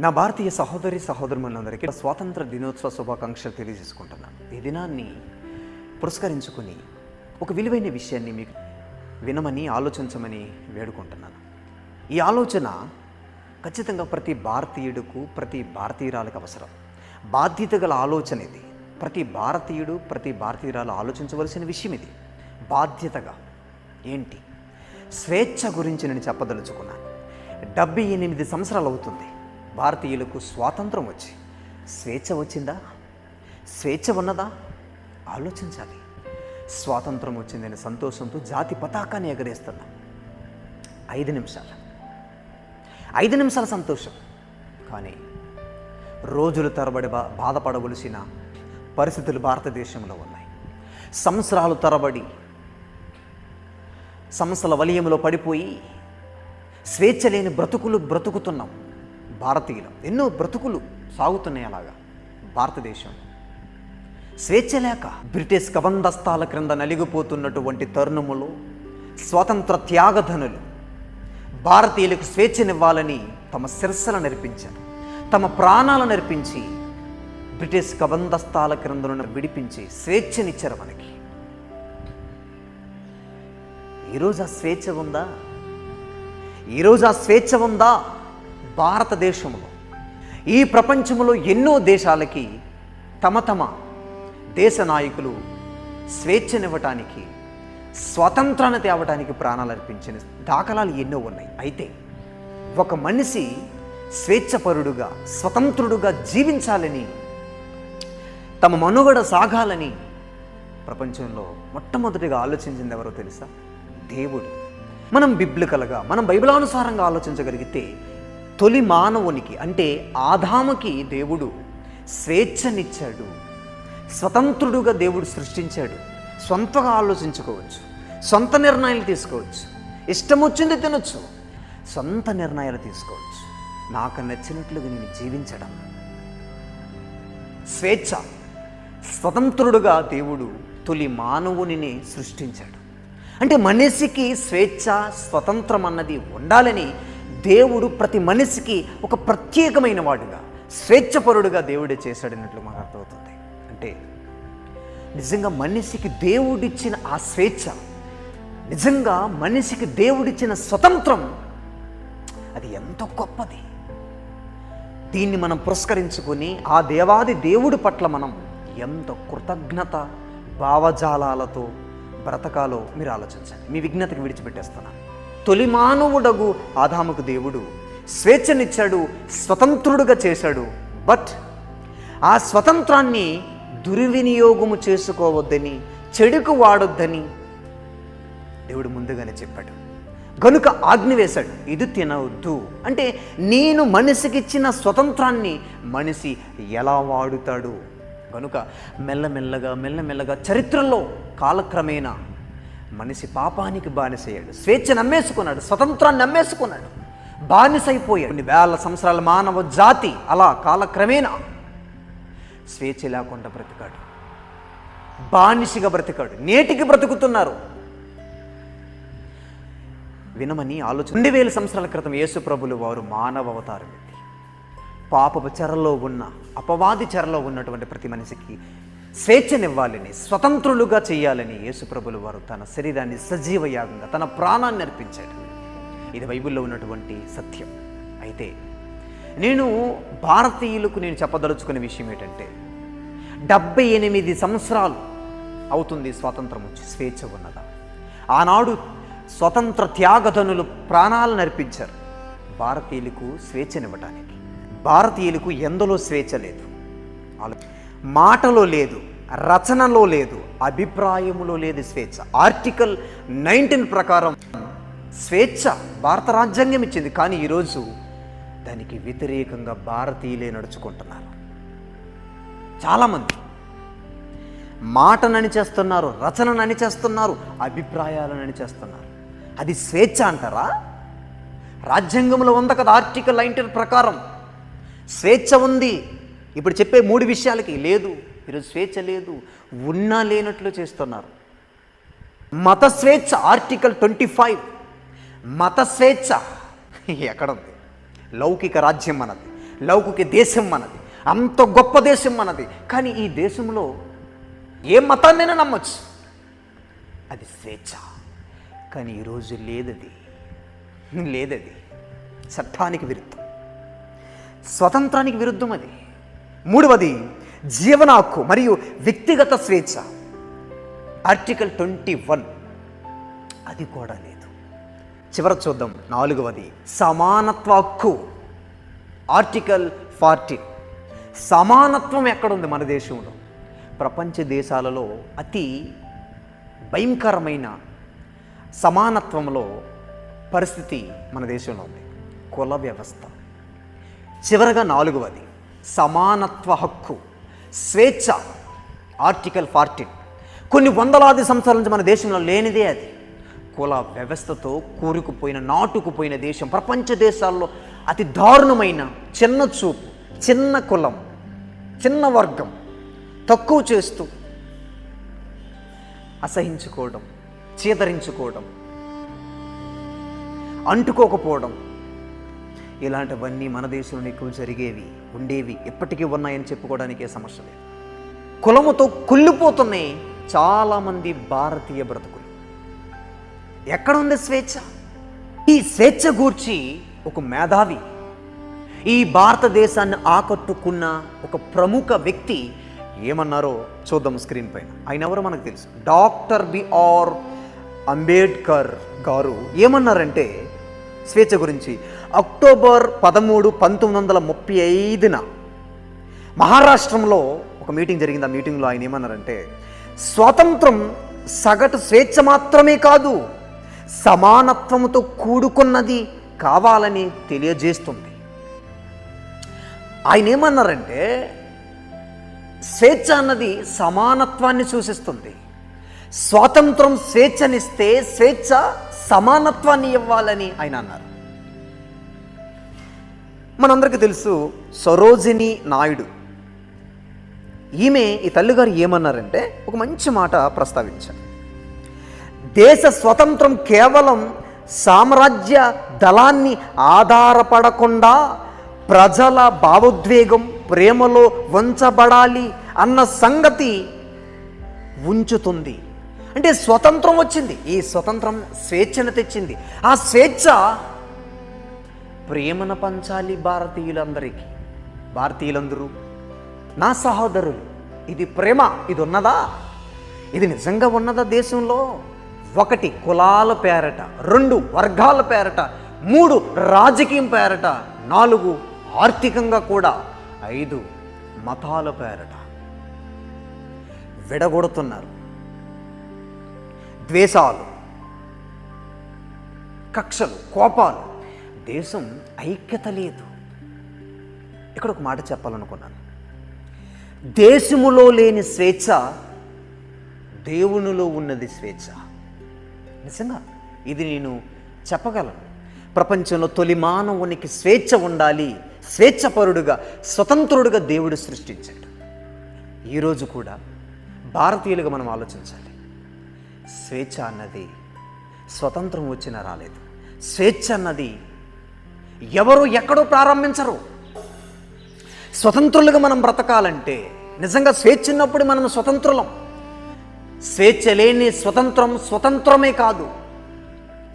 నా భారతీయ సహోదరి సహోదరులందరికీ స్వాతంత్ర దినోత్సవ శుభాకాంక్షలు తెలియజేసుకుంటున్నాను. ఈ దినాన్ని పురస్కరించుకుని ఒక విలువైన విషయాన్ని మీకు వినమని ఆలోచించమని వేడుకుంటున్నాను. ఈ ఆలోచన ఖచ్చితంగా ప్రతి భారతీయుడుకు ప్రతి భారతీయురాలకు అవసరం. బాధ్యత గల ఆలోచన ఇది. ప్రతి భారతీయుడు ప్రతి భారతీయురాలు ఆలోచించవలసిన విషయం ఇది. బాధ్యతగా. ఏంటి? స్వేచ్ఛ గురించి నేను చెప్పదలుచుకున్నాను. డెబ్బై ఎనిమిది సంవత్సరాలు అవుతుంది. భారతీయులకు స్వాతంత్రం వచ్చి స్వేచ్ఛ వచ్చిందా? స్వేచ్ఛ ఉన్నదా? ఆలోచించాలి. స్వాతంత్రం వచ్చిందనే సంతోషంతో జాతి పతాకాన్ని ఎగరేస్తున్నాం. ఐదు నిమిషాలు. ఐదు నిమిషాల సంతోషం. కానీ రోజుల తరబడి బా బాధపడవలసిన పరిస్థితులు భారతదేశంలో ఉన్నాయి. సంవత్సరాలు తరబడి సమస్యల వలయంలో పడిపోయి స్వేచ్ఛ లేని బ్రతుకులు బ్రతుకుతున్నాం. భారతీయులు. ఎన్నో బ్రతుకులు సాగుతున్నాయి అలాగా. భారతదేశం. స్వేచ్ఛ లేక బ్రిటిష్ కబందస్తాల క్రింద నలిగిపోతున్నటువంటి తరుణములో స్వతంత్ర త్యాగధనులు భారతీయులకు స్వేచ్ఛనివ్వాలని తమ శిరస్సులు నేర్పించారు. తమ ప్రాణాలను నేర్పించి బ్రిటిష్ కబందస్తాల క్రింద విడిపించి స్వేచ్ఛనిచ్చారు మనకి. ఈరోజు ఆ స్వేచ్ఛ ఉందా? ఈరోజు ఆ స్వేచ్ఛ ఉందా? భారతదేశంలో ఈ ప్రపంచంలో ఎన్నో దేశాలకి తమ తమ దేశ నాయకులు స్వేచ్ఛనివ్వటానికి స్వతంత్రాన్ని తేవటానికి ప్రాణాలు అర్పించిన దాఖలాలు ఎన్నో ఉన్నాయి. అయితే ఒక మనిషి స్వేచ్ఛపరుడుగా స్వతంత్రుడుగా జీవించాలని తమ మనుగడ సాగాలని ప్రపంచంలో మొట్టమొదటిగా ఆలోచించింది ఎవరో తెలుసా? దేవుడు. మనం బిబ్లికలుగా మనం బైబిలానుసారంగా ఆలోచించగలిగితే తొలి మానవునికి అంటే ఆదాముకి దేవుడు స్వేచ్ఛనిచ్చాడు. స్వతంత్రుడుగా దేవుడు సృష్టించాడు. సొంతగా ఆలోచించుకోవచ్చు. సొంత నిర్ణయాలు తీసుకోవచ్చు. ఇష్టం వచ్చింది తినొచ్చు. సొంత నిర్ణయాలు తీసుకోవచ్చు. నాకు నచ్చినట్లుగా నేను జీవించడం. స్వేచ్ఛ. స్వతంత్రుడుగా దేవుడు తొలి మానవునిని సృష్టించాడు. అంటే మనిషికి స్వేచ్ఛ స్వతంత్రం అన్నది ఉండాలని దేవుడు ప్రతి మనిషికి ఒక ప్రత్యేకమైన వాడుగా స్వేచ్ఛపరుడుగా దేవుడే చేశాడన్నట్లు మాకు అర్థమవుతుంది. అంటే నిజంగా మనిషికి దేవుడిచ్చిన ఆ స్వేచ్ఛ నిజంగా మనిషికి దేవుడిచ్చిన స్వతంత్రం అది ఎంతో గొప్పది. దీన్ని మనం పురస్కరించుకొని ఆ దేవాది దేవుడి పట్ల మనం ఎంత కృతజ్ఞత భావజాలాలతో బ్రతకాలో మీరు ఆలోచించండి. మీ విజ్ఞతకి విడిచిపెట్టేస్తున్నాను. తొలి మానవుడగు ఆదాముకు దేవుడు. స్వేచ్ఛనిచ్చాడు స్వతంత్రుడుగా చేశాడు. బట్ ఆ స్వతంత్రాన్ని దుర్వినియోగము చేసుకోవద్దని చెడుకు వాడొద్దని దేవుడు ముందుగానే చెప్పాడు. గనుక ఆజ్ఞ వేశాడు ఇది తినవద్దు. అంటే నేను మనిషికిచ్చిన స్వతంత్రాన్ని మనిషి ఎలా వాడుతాడు? కనుక మెల్లమెల్లగా మెల్లమెల్లగా చరిత్రలో కాలక్రమేణా మనిషి పాపానికి బానిసయ్యాడు. స్వేచ్ఛ నమ్మేసుకున్నాడు స్వతంత్రాన్ని నమ్మేసుకున్నాడు. బానిసైపోయాడు. కొన్ని వేల సంవత్సరాల మానవ జాతి అలా కాలక్రమేణా స్వేచ్ఛ లేకుండా బ్రతికాడు. బానిసిగా బ్రతికాడు. నేటికి బ్రతుకుతున్నారు. వినమని ఆలోచన. రెండు వేల సంవత్సరాల క్రితం యేసు ప్రభులు వారు మానవ అవతారం పాపపు చెరలో ఉన్న అపవాది చెరలో ఉన్నటువంటి ప్రతి మనిషికి స్వేచ్ఛనివ్వాలని స్వతంత్రులుగా చేయాలని యేసుప్రభులు వారు. తన శరీరాన్ని సజీవ యాగంగా తన ప్రాణాన్ని అర్పించాడు. ఇది బైబిల్లో ఉన్నటువంటి సత్యం. అయితే నేను భారతీయులకు నేను చెప్పదలుచుకునే విషయం ఏంటంటే డెబ్బై ఎనిమిది సంవత్సరాలు అవుతుంది స్వాతంత్రం వచ్చి స్వేచ్ఛ ఉన్నదా? ఆనాడు స్వతంత్ర త్యాగధనులు ప్రాణాలు నర్పించారు భారతీయులకు స్వేచ్ఛనివ్వటానికి భారతీయులకు ఎందులో స్వేచ్ఛ లేదు? ఆలో- మాటలో లేదు రచనలో లేదు అభిప్రాయములో లేదు స్వేచ్ఛ. ఆర్టికల్ నైన్టీన్ ప్రకారం స్వేచ్ఛ భారత రాజ్యాంగం ఇచ్చింది. కానీ ఈరోజు దానికి వ్యతిరేకంగా భారతీయులే నడుచుకుంటున్నారు. చాలామంది మాటనని చేస్తున్నారు రచననని చేస్తున్నారు అభిప్రాయాలనని చేస్తున్నారు అది స్వేచ్ఛ అంటారా? రాజ్యాంగంలో ఉంది కదా ఆర్టికల్ నైన్టీన్ ప్రకారం. స్వేచ్ఛ ఉంది ఇప్పుడు చెప్పే మూడు విషయాలకి లేదు ఈరోజు స్వేచ్ఛ లేదు ఉన్నా లేనట్లు చేస్తున్నారు. మత స్వేచ్ఛ ఆర్టికల్ ట్వంటీ ఫైవ్. మత స్వేచ్ఛ ఎక్కడుంది? లౌకిక రాజ్యం మనది లౌకిక దేశం మనది అంత గొప్ప దేశం మనది. కానీ ఈ దేశంలో ఏ మతాన్నైనా నమ్మచ్చు. అది స్వేచ్ఛ. కానీ ఈరోజు లేదది. లేదది. చట్టానికి విరుద్ధం. స్వతంత్రానికి విరుద్ధం అది. మూడవది జీవన హక్కు మరియు వ్యక్తిగత స్వేచ్ఛ. ఆర్టికల్ ట్వంటీ వన్ అది కూడా లేదు. చివర చూద్దాం నాలుగవది సమానత్వ హక్కు ఆర్టికల్ ఫార్టీ సమానత్వం ఎక్కడుంది మన దేశంలో? ప్రపంచ దేశాలలో అతి భయంకరమైన సమానత్వంలో పరిస్థితి మన దేశంలో ఉంది. కుల వ్యవస్థ. చివరగా నాలుగవది సమానత్వ హక్కు. స్వేచ్ఛ ఆర్టికల్ ఫార్టీన్ కొన్ని వందలాది సంవత్సరాల నుంచి మన దేశంలో లేనిదే అది. కుల వ్యవస్థతో కూరుకుపోయిన నాటుకుపోయిన దేశం ప్రపంచ దేశాల్లో అతి దారుణమైన చిన్న చూపు చిన్న కులం చిన్న వర్గం తక్కువ చేస్తూ అసహించుకోవడం చీదరించుకోవడం అంటుకోకపోవడం ఇలాంటివన్నీ మన దేశంలో ఎక్కువ జరిగేవి. ఉండేవి ఎప్పటికీ ఉన్నాయని చెప్పుకోవడానికి సమస్య లేదు. కులముతో కుళ్ళిపోతున్నాయి చాలామంది భారతీయ బ్రతుకులు. ఎక్కడ ఉంది స్వేచ్ఛ? ఈ స్వేచ్ఛ గూర్చి ఒక మేధావి ఈ భారతదేశాన్ని ఆకట్టుకున్న ఒక ప్రముఖ వ్యక్తి ఏమన్నారో చూద్దాం స్క్రీన్ పైన. ఆయన ఎవరో మనకు తెలుసు. డాక్టర్ బిఆర్ అంబేద్కర్ గారు ఏమన్నారంటే స్వేచ్ఛ గురించి. అక్టోబర్ పదమూడు పంతొమ్మిది వందల ముప్పై ఐదున మహారాష్ట్రంలో ఒక మీటింగ్ జరిగింది. ఆ మీటింగ్లో ఆయన ఏమన్నారంటే స్వాతంత్రం సగటు స్వేచ్ఛ మాత్రమే కాదు సమానత్వంతో కూడుకున్నది కావాలని తెలియజేస్తుంది. ఆయన ఏమన్నారంటే స్వేచ్ఛ అన్నది సమానత్వాన్ని సూచిస్తుంది. స్వాతంత్రం స్వేచ్ఛనిస్తే స్వేచ్ఛ సమానత్వాన్ని ఇవ్వాలని ఆయన అన్నారు. మనందరికీ తెలుసు సరోజిని నాయుడు. ఈమె ఈ తల్లిగారు ఏమన్నారంటే ఒక మంచి మాట ప్రస్తావించారు. దేశ స్వతంత్రం కేవలం సామ్రాజ్య దళాన్ని ఆధారపడకుండా ప్రజల భావోద్వేగం ప్రేమలో వంచబడాలి అన్న సంగతి ఉంచుతుంది. అంటే స్వతంత్రం వచ్చింది. ఈ స్వతంత్రం స్వేచ్ఛను తెచ్చింది. ఆ స్వేచ్ఛ ప్రేమను పంచాలి భారతీయులందరికీ. భారతీయులందరూ నా సహోదరులు ఇది ప్రేమ ఇది ఉన్నదా ఇది నిజంగా ఉన్నదా దేశంలో? ఒకటి కులాల పేరట రెండు వర్గాల పేరట మూడు రాజకీయం పేరట నాలుగు ఆర్థికంగా కూడా ఐదు మతాల పేరట. విడగొడుతున్నారు. ద్వేషాలు కక్షలు కోపాలు. దేశం ఐక్యత లేదు. ఇక్కడ ఒక మాట చెప్పాలనుకున్నాను. దేశములో లేని స్వేచ్ఛ దేవునిలో ఉన్నది స్వేచ్ఛ. నిజంగా ఇది నేను చెప్పగలను. ప్రపంచంలో తొలి మానవునికి స్వేచ్ఛ ఉండాలి స్వేచ్ఛపరుడుగా స్వతంత్రుడుగా దేవుడు సృష్టించాడు. ఈరోజు కూడా భారతీయులుగా మనం ఆలోచించాలి. స్వేచ్ఛ అన్నది స్వతంత్రం వచ్చిన రాలేదు. స్వేచ్ఛ అన్నది ఎవరు ఎక్కడో ప్రారంభించరు. స్వతంత్రులుగా మనం బ్రతకాలంటే నిజంగా స్వేచ్ఛ ఉన్నప్పుడు మనం స్వతంత్రులం. స్వేచ్ఛ లేని స్వతంత్రం స్వతంత్రమే కాదు.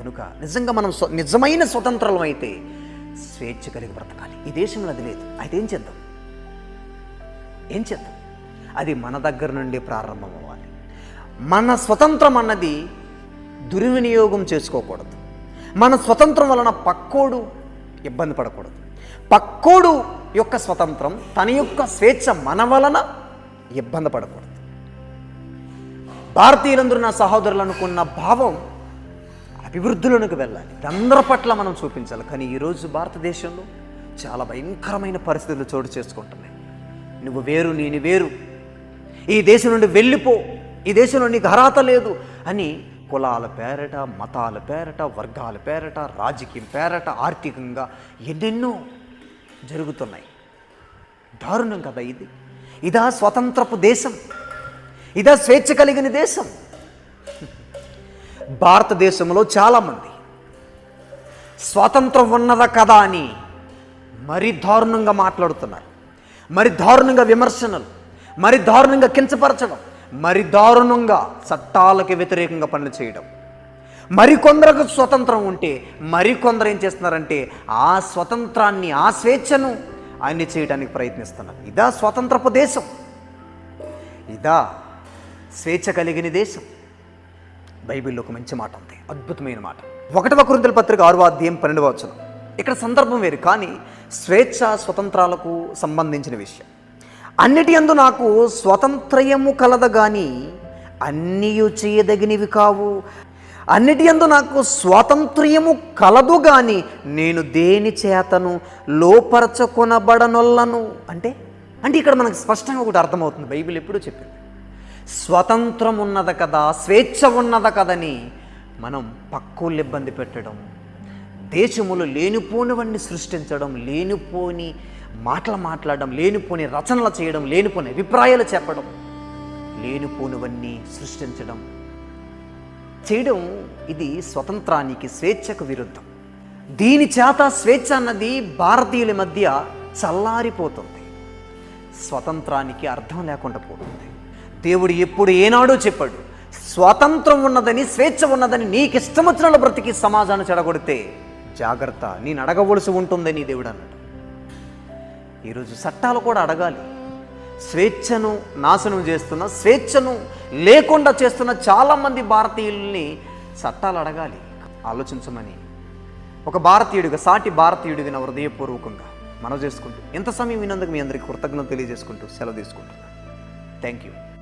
కనుక నిజంగా మనం స్వ- నిజమైన స్వతంత్రం అయితే స్వేచ్ఛ కలిగి బ్రతకాలి. ఈ దేశంలో అది లేదు. అయితే ఏం చేద్దాం? ఏం చేద్దాం? అది మన దగ్గర నుండి ప్రారంభం అవ్వాలి మన స్వతంత్రం అన్నది దుర్వినియోగం చేసుకోకూడదు. మన స్వతంత్రం వలన పక్కోడు ఇబ్బంది పడకూడదు. పక్కోడు యొక్క స్వతంత్రం తన యొక్క స్వేచ్ఛ మన వలన ఇబ్బంది పడకూడదు. భారతీయులందరూ నా సహోదరులు అనుకున్న భావం అభివృద్ధిలోనికి వెళ్ళాలి. అందరి పట్ల మనం చూపించాలి. కానీ ఈరోజు భారతదేశంలో చాలా భయంకరమైన పరిస్థితులు చోటు చేసుకుంటున్నాయి. నువ్వు వేరు నేను వేరు. ఈ దేశం నుండి వెళ్ళిపో. ఈ దేశంలో నీకు అర్హత లేదు అని కులాల పేరట మతాల పేరట వర్గాల పేరట రాజకీయం పేరట ఆర్థికంగా ఎన్నెన్నో జరుగుతున్నాయి. దారుణం కదా ఇది. ఇదా స్వతంత్రపు దేశం. ఇదా స్వేచ్ఛ కలిగిన దేశం. భారతదేశంలో చాలామంది స్వాతంత్రం ఉన్నదా కదా అని మరి దారుణంగా మాట్లాడుతున్నారు. మరి దారుణంగా విమర్శనలు మరి దారుణంగా కించపరచడం. మరి దారుణంగా చట్టాలకు వ్యతిరేకంగా పనులు చేయడం. మరికొందరకు స్వతంత్రం ఉంటే మరికొందరు ఏం చేస్తున్నారంటే ఆ స్వతంత్రాన్ని ఆ స్వేచ్ఛను అన్ని చేయడానికి ప్రయత్నిస్తున్నారు. ఇదా స్వతంత్రపు దేశం. ఇదా స్వేచ్ఛ కలిగిన దేశం. బైబిల్లో ఒక మంచి మాట ఉంది. అద్భుతమైన మాట. ఒకటవ కురింతల పత్రిక ఆరు అధ్యాయం పన్నెండవ వచనం. ఇక్కడ సందర్భం వేరు కానీ స్వేచ్ఛ స్వతంత్రాలకు సంబంధించిన విషయం. అన్నిటి యందు నాకు స్వతంత్రయము కలద కానీ అన్నీయు చేయదగినవి కావు. అన్నిటి యందు నాకు స్వాతంత్ర్యము కలదు కానీ నేను దేని చేతను లోపరచుకొనబడనొల్లను. అంటే అంటే ఇక్కడ మనకు స్పష్టంగా ఒకటి అర్థమవుతుంది. బైబిల్ ఎప్పుడూ చెప్పింది. స్వతంత్రం ఉన్నది కదా స్వేచ్ఛ ఉన్నది కదని మనం పక్కులు ఇబ్బంది పెట్టడం దేశములు లేనిపోనివన్నీ సృష్టించడం లేనిపోని మాటలు మాట్లాడడం లేనిపోని రచనలు చేయడం లేనిపోని అభిప్రాయాలు చెప్పడం లేనిపోనివన్నీ సృష్టించడం. చేయడం ఇది స్వతంత్రానికి స్వేచ్ఛకు విరుద్ధం. దీని చేత స్వేచ్ఛ అన్నది భారతీయుల మధ్య చల్లారిపోతుంది. స్వతంత్రానికి అర్థం లేకుండా పోతుంది. దేవుడు ఎప్పుడు ఏనాడో చెప్పాడు స్వాతంత్రం ఉన్నదని స్వేచ్ఛ ఉన్నదని నీకు ఇష్టం వచ్చిన బ్రతికి సమాజాన్ని చెడగొడితే జాగ్రత్త నేను అడగవలసి ఉంటుందని దేవుడు అన్నాడు. ఈరోజు చట్టాలు కూడా అడగాలి. స్వేచ్ఛను నాశనం చేస్తున్న స్వేచ్ఛను లేకుండా చేస్తున్న చాలామంది భారతీయుల్ని చట్టాలు అడగాలి. ఆలోచించమని. ఒక భారతీయుడిగా సాటి భారతీయుడిగా నా హృదయపూర్వకంగా మనం చేసుకుంటూ ఎంత సమయం వినందుకు మీ అందరికీ కృతజ్ఞత తెలియజేసుకుంటూ సెలవు తీసుకుంటున్నాను. Thank you